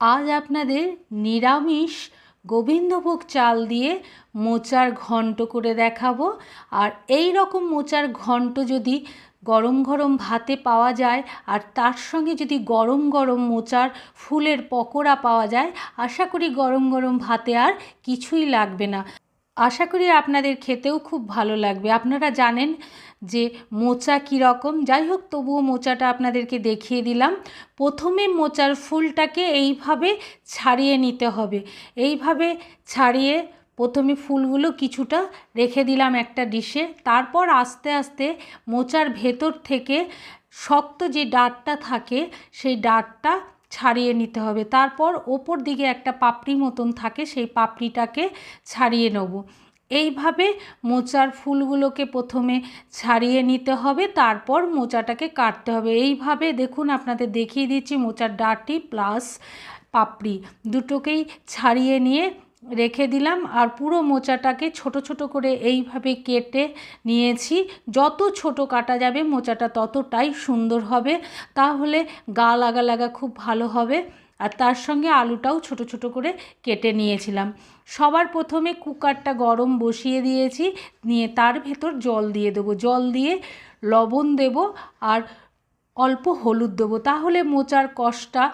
আজ আপনাদের নিরামিষ গোবিন্দভোগ চাল দিয়ে মোচার ঘন্ট করে দেখাবো। আর এই রকম মোচার ঘন্ট যদি গরম গরম ভাতে পাওয়া যায়, আর তার সঙ্গে যদি গরম গরম মোচার ফুলের পকোড়া পাওয়া যায়, আশা করি গরম গরম ভাতে আর কিছুই লাগবে না। আশা করি আপনাদের খেতেও খুব ভালো লাগবে। আপনারা জানেন যে মোচা কীরকম যাই হোক, তবুও মোচাটা আপনাদেরকে দেখিয়ে দিলাম। প্রথমে মোচার ফুলটাকে এইভাবে ছাড়িয়ে নিতে হবে। এইভাবে ছাড়িয়ে প্রথমে ফুলগুলো কিছুটা রেখে দিলাম একটা ডিশে। তারপর আস্তে আস্তে মোচার ভেতর থেকে শক্ত যে ডাঁটটা থাকে, সেই ডাঁটটা ছাড়িয়ে নিতে হবে। তারপর ওপর দিকে একটা পাপড়ি মতন থাকে, সেই পাপড়িটাকে ছাড়িয়ে নেব। এইভাবে মোচার ফুলগুলোকে প্রথমে ছাড়িয়ে নিতে হবে, তারপর মোচাটাকে কাটতে হবে। এইভাবে দেখুন আপনাদের দেখিয়ে দিচ্ছি মোচার ডাটি প্লাস পাপড়ি। দুটোকেই ছাড়িয়ে নিয়ে রেখে দিলাম আর পুরো মোচাটাকে ছোট ছোট করে এইভাবে কেটে নিয়েছি। যত ছোট কাটা যাবে মোচাটা ততটাই সুন্দর হবে। তাহলে গা লাগা লাগা খুব ভালো হবে। আর তার সঙ্গে আলুটাও ছোট ছোট করে কেটে নিয়েছিলাম। সবার প্রথমে কুকারটা গরম বসিয়ে দিয়েছি। নিয়ে তার ভেতর জল দিয়ে দেবো। জল দিয়ে লবণ দেব আর অল্প হলুদ দেবো। তাহলে মোচার কষটা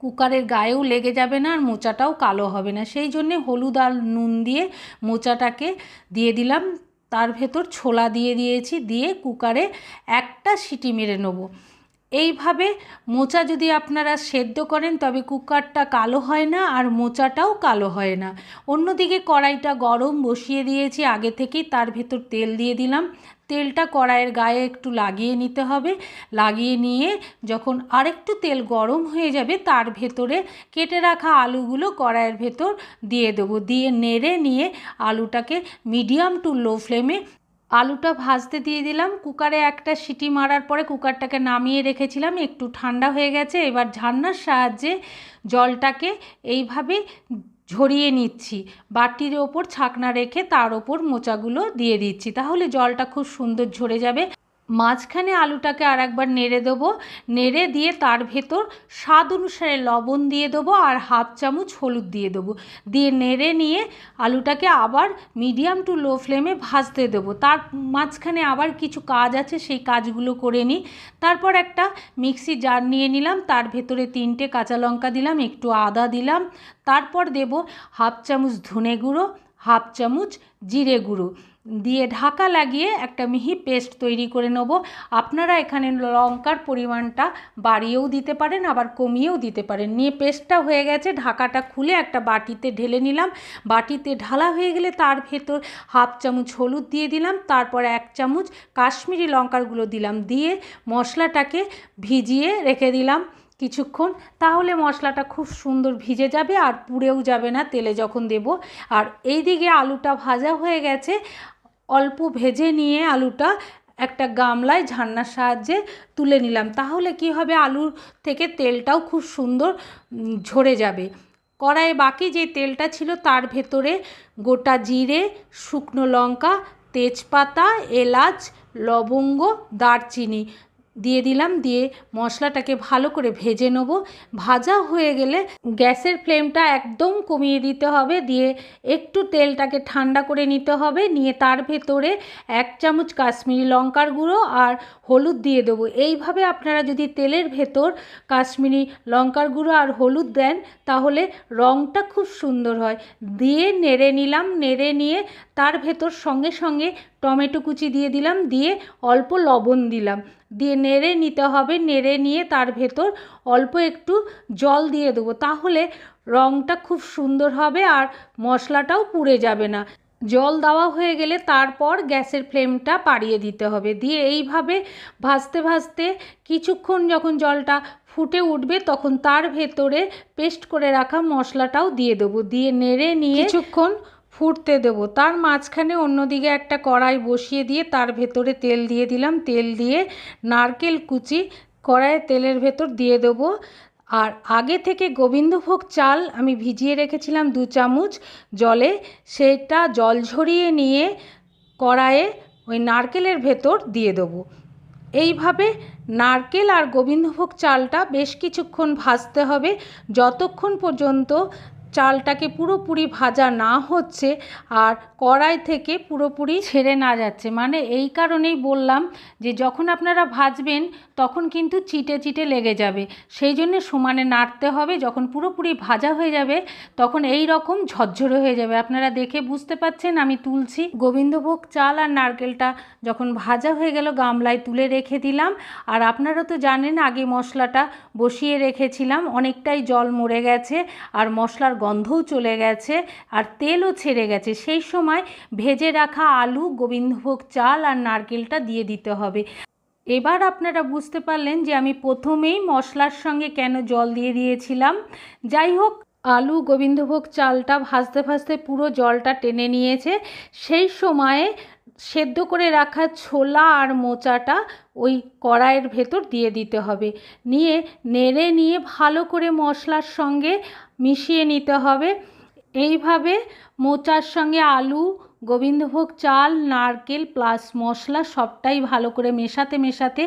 কুকারের গায়েও লেগে যাবে না আর মোচাটাও কালো হবে না। সেই জন্যে হলুদ আর নুন দিয়ে মোচাটাকে দিয়ে দিলাম। তার ভেতর ছোলা দিয়ে দিয়েছি। দিয়ে কুকারে একটা সিটি মেরে নেব। এইভাবে মোচা যদি আপনারা সেদ্ধ করেন, তবে কুকারটা কালো হয় না আর মোচাটাও কালো হয় না। অন্যদিকে কড়াইটা গরম বসিয়ে দিয়েছি, আগে থেকেই তার ভেতর তেল দিয়ে দিলাম। তেলটা কড়াইয়ের গায়ে একটু লাগিয়ে নিতে হবে। লাগিয়ে নিয়ে যখন আরেকটু তেল গরম হয়ে যাবে, তার ভেতরে কেটে রাখা আলুগুলো কড়াইয়ের ভেতর দিয়ে দেবো। দিয়ে নেড়ে নিয়ে আলুটাকে মিডিয়াম টু লো ফ্লেমে আলুটা ভাজতে দিয়ে দিলাম। কুকারে একটা সিটি মারার পরে কুকারটাকে নামিয়ে রেখেছিলাম। একটু ঠান্ডা হয়ে গেছে। এবার ঝান্নার সাহায্যে জলটাকে এইভাবে ঝরিয়ে নিচ্ছি। বাটির ওপর ছাকনা রেখে তার ওপর মোচাগুলো দিয়ে দিচ্ছি। তাহলে জলটা খুব সুন্দর ঝরে যাবে। মাঝখানে আলুটাকে আর একবার নেড়ে দেবো। নেড়ে দিয়ে তার ভেতর স্বাদ অনুসারে লবণ দিয়ে দেবো আর হাফ চামচ হলুদ দিয়ে দেবো। দিয়ে নেড়ে নিয়ে আলুটাকে আবার মিডিয়াম টু লো ফ্লেমে ভাজতে দেবো। তার মাঝখানে আবার কিছু কাজ আছে, সেই কাজগুলো করে নিই। তারপর একটা মিক্সি জার নিয়ে নিলাম, তার ভেতরে তিনটে কাঁচা লঙ্কা দিলাম, একটু আদা দিলাম। তারপর দেব হাফ চামচ ধনে গুঁড়ো, হাফ চামচ জিরে গুঁড়ো। দিয়ে ঢাকা লাগিয়ে একটা মিহি পেস্ট তৈরি করে নেব। আপনারা এখানে লঙ্কার পরিমাণটা বাড়িয়েও দিতে পারেন, আবার কমিয়েও দিতে পারেন। নিয়ে পেস্টটা হয়ে গেছে, ঢাকাটা খুলে একটা বাটিতে ঢেলে নিলাম। বাটিতে ঢালা হয়ে গেলে তার ভেতর হাফ চামচ হলুদ দিয়ে দিলাম, তারপর এক চামচ কাশ্মীরি লঙ্কারগুলো দিলাম। দিয়ে মশলাটাকে ভিজিয়ে রেখে দিলাম কিছুক্ষণ। তাহলে মশলাটা খুব সুন্দর ভিজে যাবে আর পুড়েও যাবে না তেলে যখন দেব। আর এই দিকে আলুটা ভাজা হয়ে গেছে। অল্প ভেজে নিয়ে আলুটা একটা গামলায় ঝান্নার সাহায্যে তুলে নিলাম। তাহলে কি হবে? আলুর থেকে তেলটাও খুব সুন্দর ঝরে যাবে। কড়াইয়ে বাকি যে তেলটা ছিল তার ভেতরে গোটা জিরে, শুকনো লঙ্কা, তেজপাতা, এলাচ, লবঙ্গ, দারচিনি দিয়ে দিলাম, দিয়ে মশলাটাকে ভালো করে ভেজে নেব। ভাজা হয়ে গেলে গ্যাসের ফ্লেমটা একদম কমিয়ে দিতে হবে, দিয়ে একটু তেলটাকে ঠান্ডা করে নিতে হবে। নিয়ে তার ভেতরে এক চামচ কাশ্মীরি লঙ্কার গুঁড়ো আর হলুদ দিয়ে দেবো। এইভাবে আপনারা যদি তেলের ভেতর কাশ্মীরি লঙ্কার গুঁড়ো আর হলুদ দেন, তাহলে রঙটা খুব সুন্দর হয়। দিয়ে নেড়ে নিলাম, নেড়ে নিয়ে তার ভেতর সঙ্গে সঙ্গে টমেটো কুচি দিয়ে দিলাম, দিয়ে অল্প লবণ দিলাম। দিয়ে নেড়ে নিতে হবে, নেড়ে নিয়ে তার ভেতর অল্প একটু জল দিয়ে দেবো। তাহলে রঙটা খুব সুন্দর হবে আর মশলাটাও পুড়ে যাবে না। জল দেওয়া হয়ে গেলে তারপর গ্যাসের ফ্লেমটা পাড়িয়ে দিতে হবে। দিয়ে এইভাবে ভাজতে ভাজতে কিছুক্ষণ যখন জলটা ফুটে উঠবে তখন তার ভেতরে পেস্ট করে রাখা মশলাটাও দিয়ে দেবো। দিয়ে নেড়ে নিয়ে কিছুক্ষণ ফুটতে দেবো। তার মাঝখানে অন্যদিকে একটা কড়াই বসিয়ে দিয়ে তার ভেতরে তেল দিয়ে দিলাম। তেল দিয়ে নারকেল কুচি কড়াইয়ে তেলের ভেতর দিয়ে দেবো। আর আগে থেকে গোবিন্দভোগ চাল আমি ভিজিয়ে রেখেছিলাম দু চামচ জলে। সেটা জল ঝরিয়ে নিয়ে কড়াইয়ে ওই নারকেলের ভেতর দিয়ে দেবো। এইভাবে নারকেল আর গোবিন্দভোগ চালটা বেশ কিছুক্ষণ ভাজতে হবে। যতক্ষণ পর্যন্ত চালটাকে পুরোপুরি ভাজা না হচ্ছে আর কড়াই থেকে পুরোপুরি ছেড়ে না যাচ্ছে। মানে এই কারণেই বললাম যে যখন আপনারা ভাজবেন তখন কিন্তু চিটে চিটে লেগে যাবে। সেই জন্য সমানে নাড়তে হবে। যখন পুরোপুরি ভাজা হয়ে যাবে তখন এই রকম ঝরঝরে হয়ে যাবে। আপনারা দেখে বুঝতে পাচ্ছেন আমি তুলছি। গোবিন্দভোগ চাল আর নারকেলটা যখন ভাজা হয়ে গেল গামলায় তুলে রেখে দিলাম। আর আপনারা তো জানেন আগে মশলাটা বসিয়ে রেখেছিলাম। অনেকটাই জল মরে গেছে। আর মশলার গন্ধও চলে গেছে আর তেলও ছেড়ে গেছে। সেই সময় ভেজে রাখা আলু, গোবিন্দভোগ চাল আর নারকেলটা দিয়ে দিতে হবে। এবার আপনারা বুঝতে পারলেন যে আমি প্রথমেই মশলার সঙ্গে কেন জল দিয়ে দিয়েছিলাম। যাই হোক, আলু, গোবিন্দভোগ চালটা ভাজতে ভাজতে পুরো জলটা টেনে নিয়েছে। সেই সময়ে সেদ্ধ করে রাখা ছোলা আর মোচাটা ওই কড়াইয়ের ভেতর দিয়ে দিতে হবে। নিয়ে নেড়ে নিয়ে ভালো করে মশলার সঙ্গে মিশিয়ে নিতে হবে। এইভাবে মোচার সঙ্গে আলু, গোবিন্দভোগ চাল, নারকেল প্লাস মশলা সবটাই ভালো করে মেশাতে মেশাতে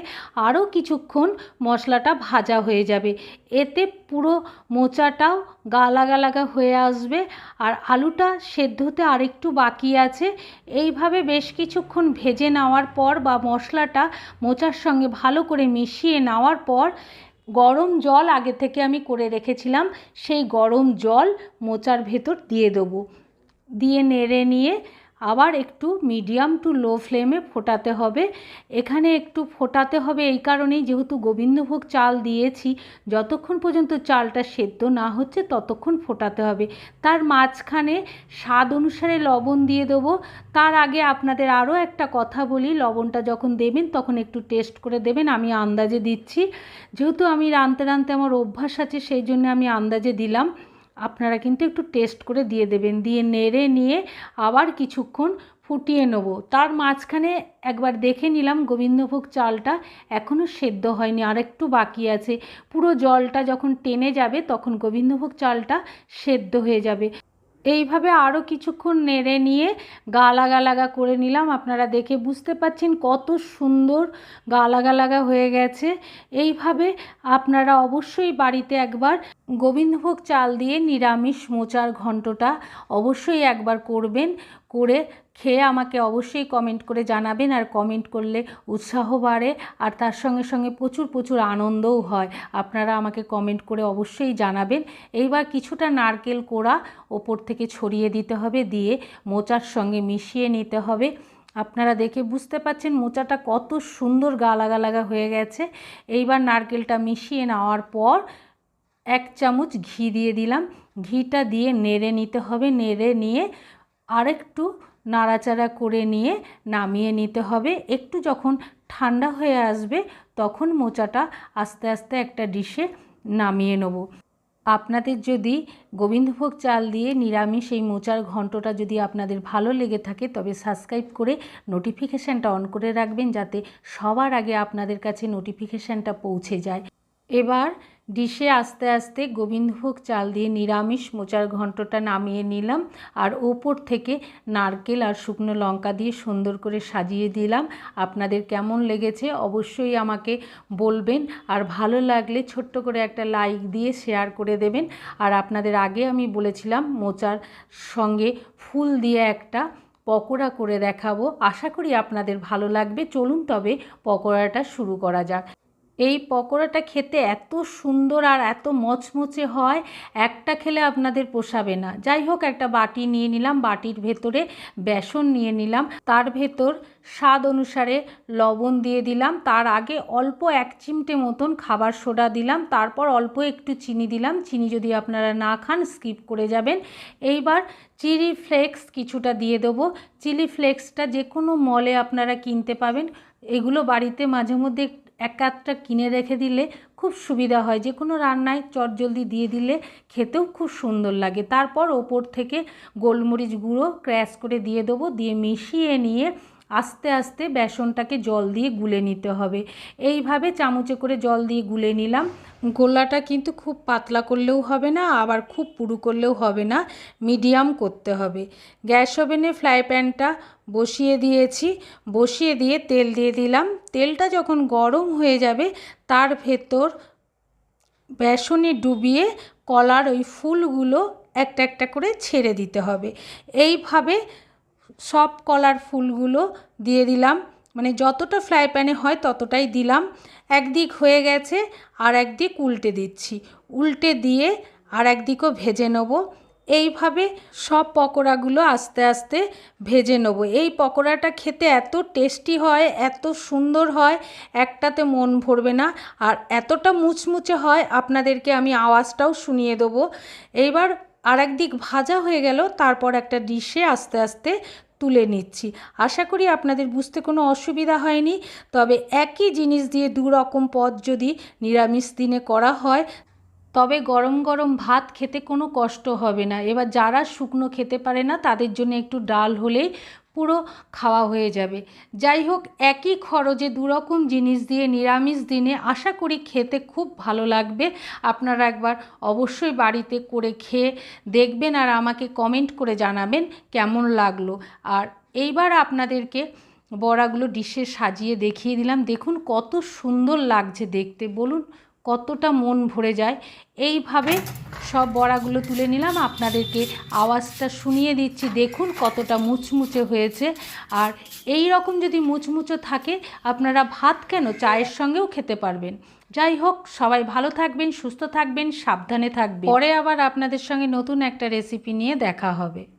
আরও কিছুক্ষণ মশলাটা ভাজা হয়ে যাবে। এতে পুরো মোচাটাও গালা গালাগা হয়ে আসবে আর আলুটা সেদ্ধ হতে আরেকটু বাকি আছে। এইভাবে বেশ কিছুক্ষণ ভেজে নেওয়ার পর বা মশলাটা মোচার সঙ্গে ভালো করে মিশিয়ে নেওয়ার পর গরম জল আগে থেকে আমি করে রেখেছিলাম, সেই গরম জল মোচার ভেতর দিয়ে দেবো। দিয়ে নেড়ে নিয়ে আবার একটু মিডিয়াম টু লো ফ্লেমে ফোটাতে হবে। এখানে একটু ফোটাতে হবে এই কারণেই যেহেতু গোবিন্দভোগ চাল দিয়েছি, যতক্ষণ পর্যন্ত চালটা সেদ্ধ না হচ্ছে ততক্ষণ ফোটাতে হবে। তার মাঝখানে স্বাদ অনুসারে লবণ দিয়ে দেবো। তার আগে আপনাদের আরও একটা কথা বলি, লবণটা যখন দেবেন তখন একটু টেস্ট করে দেবেন, আমি আন্দাজে দিচ্ছি। যেহেতু আমি রাঁধতে রাঁধতে আমার অভ্যাস আছে, সেই জন্য আমি আন্দাজে দিলাম। আপনারা কিন্তু একটু টেস্ট করে দিয়ে দেবেন। দিয়ে নেড়ে নিয়ে আবার কিছুক্ষণ ফুটিয়ে নেব। তার মাঝখানে একবার দেখে নিলাম গোবিন্দভোগ চালটা এখনও সেদ্ধ হয়নি আর একটু বাকি আছে। পুরো জলটা যখন টেনে যাবে তখন গোবিন্দভোগ চালটা সেদ্ধ হয়ে যাবে। এইভাবে আরও কিছুক্ষণ নেড়ে নিয়ে গা লাগা লাগা করে নিলাম। আপনারা দেখে বুঝতে পাচ্ছেন কত সুন্দর গা লাগা লাগা হয়ে গেছে। এইভাবে আপনারা অবশ্যই বাড়িতে একবার গোবিন্দভোগ চাল দিয়ে নিরামিষ মোচার ঘন্টটা অবশ্যই একবার করবেন, করে খেয়ে আমাকে অবশ্যই কমেন্ট করে জানাবেন আর কমেন্ট করলে উৎসাহ বাড়ে আর তার সঙ্গে সঙ্গে প্রচুর প্রচুর আনন্দও হয়। আপনারা আমাকে কমেন্ট করে অবশ্যই জানাবেন। এইবার কিছুটা নারকেল কোড়া ওপর থেকে ছড়িয়ে দিতে হবে, দিয়ে মোচার সঙ্গে মিশিয়ে নিতে হবে। আপনারা দেখে বুঝতে পাচ্ছেন মোচাটা কত সুন্দর গালাগালাগা হয়ে গেছে। এইবার নারকেলটা মিশিয়ে নেওয়ার পর এক চামচ ঘি দিয়ে দিলাম। ঘিটা দিয়ে নেড়ে নিতে হবে। নেড়ে নিয়ে আরেকটু নাড়াচাড়া করে নিয়ে নামিয়ে নিতে হবে। একটু যখন ঠান্ডা হয়ে আসবে তখন মোচাটা আস্তে আস্তে একটা ডিশে নামিয়ে নেব। আপনাদের যদি গোবিন্দভোগ চাল দিয়ে নিরামিষ এই মোচার ঘন্টটা যদি আপনাদের ভালো লেগে থাকে, তবে সাবস্ক্রাইব করে নোটিফিকেশানটা অন করে রাখবেন যাতে সবার আগে আপনাদের কাছে নোটিফিকেশানটা পৌঁছে যায়। এবার ডিশে আস্তে আস্তে গোবিন্দভোগ চাল দিয়ে নিরামিষ মোচার ঘন্টটা নামিয়ে নিলাম আর ওপর থেকে নারকেল আর শুকনো লঙ্কা দিয়ে সুন্দর করে সাজিয়ে দিলাম। আপনাদের কেমন লেগেছে অবশ্যই আমাকে বলবেন আর ভালো লাগলে ছোট্ট করে একটা লাইক দিয়ে শেয়ার করে দেবেন। আর আপনাদের আগে আমি বলেছিলাম মোচার সঙ্গে ফুল দিয়ে একটা পকোড়া করে দেখাবো। আশা করি আপনাদের ভালো লাগবে। চলুন তবে পকোড়াটা শুরু করা যাক। এই পকোড়াটা খেতে এত সুন্দর আর এত মচমচে হয়, একটা খেলে আপনাদের পোষাবে না। যাই হোক, একটা বাটি নিয়ে নিলাম, বাটির ভেতরে বেসন নিয়ে নিলাম। তার ভেতর স্বাদ অনুসারে লবণ দিয়ে দিলাম। তার আগে অল্প এক চিমটে মতন খাবার সোডা দিলাম। তারপর অল্প একটু চিনি দিলাম। চিনি যদি আপনারা না খান, স্কিপ করে যাবেন। এইবার চিলি ফ্লেক্স কিছুটা দিয়ে দেবো। চিলি ফ্লেক্সটা যে কোনো মলে আপনারা কিনতে পাবেন। এগুলো বাড়িতে মাঝে মধ্যে এক আধটা কিনে রেখে দিলে খুব সুবিধা হয়। যে কোনো রান্নায় চট জলদি দিয়ে দিলে খেতেও খুব সুন্দর লাগে। তারপর ওপর থেকে গোলমরিচ গুঁড়ো ক্র্যাশ করে দিয়ে দেবো। দিয়ে মিশিয়ে নিয়ে আস্তে আস্তে বেসনটাকে জল দিয়ে গুলে নিতে হবে। এইভাবে চামচে করে জল দিয়ে গুলে নিলাম। গোলাটা কিন্তু খুব পাতলা করলেও হবে না, আবার খুব পুরু করলেও হবে না, মিডিয়াম করতে হবে। গ্যাস ওভেনে ফ্রাই প্যানটা বসিয়ে দিয়েছি। বসিয়ে দিয়ে তেল দিয়ে দিলাম। তেলটা যখন গরম হয়ে যাবে, তার ভেতর বেসনে ডুবিয়ে কলার ওই ফুলগুলো একটা একটা করে ছেড়ে দিতে হবে। এইভাবে সব কলার ফুলগুলো দিয়ে দিলাম। মানে যতটা ফ্রাই প্যানে হয় ততটাই দিলাম। একদিক হয়ে গেছে, আর একদিক উল্টে দিচ্ছি। উল্টে দিয়ে আর একদিকও ভেজে নেব। এইভাবে সব পকোড়াগুলো আস্তে আস্তে ভেজে নেব। এই পকোড়াটা খেতে এত টেস্টি হয়, এত সুন্দর হয়, একটাতে মন ভরবে না। আর এতটা মুচমুচে হয়, আপনাদেরকে আমি আওয়াজটাও শুনিয়ে দেবো। এইবার আর একদিক ভাজা হয়ে গেল, তারপর একটা ডিশে আস্তে আস্তে তুলে নিচ্ছি। আশা করি আপনাদের বুঝতে কোনো অসুবিধা হয়নি। তবে একই জিনিস দিয়ে দু রকম পদ যদি নিরামিষ দিনে করা হয়, তবে গরম গরম ভাত খেতে কোনো কষ্ট হবে না। এবার যারা শুকনো খেতে পারে না, তাদের জন্য একটু ডাল হলেই পুরো খাওয়া হয়ে যাবে। যাই হোক একই খরচে দুরকম জিনিস দিয়ে নিরামিষ দিনে আশা করি খেতে খুব ভালো লাগবে। আপনারা একবার অবশ্যই বাড়িতে করে খেয়ে দেখবেন আর আমাকে কমেন্ট করে জানাবেন কেমন লাগল। আর এইবার আপনাদেরকে বড়াগুলো ডিশে সাজিয়ে দেখিয়ে দিলাম। দেখুন কত সুন্দর লাগছে দেখতে। বলুন কতটা মন ভরে যায়। এইভাবে সব বড়াগুলো তুলে নিলাম। আপনাদেরকে আওয়াজটা শুনিয়ে দিচ্ছি। দেখুন কতটা মুচমুচে হয়েছে। আর এই রকম যদি মুচমুচো থাকে, আপনারা ভাত কেন চায়ের সঙ্গেও খেতে পারবেন। যাই হোক, সবাই ভালো থাকবেন, সুস্থ থাকবেন, সাবধানে থাকবেন। পরে আবার আপনাদের সঙ্গে নতুন একটা রেসিপি নিয়ে দেখা হবে।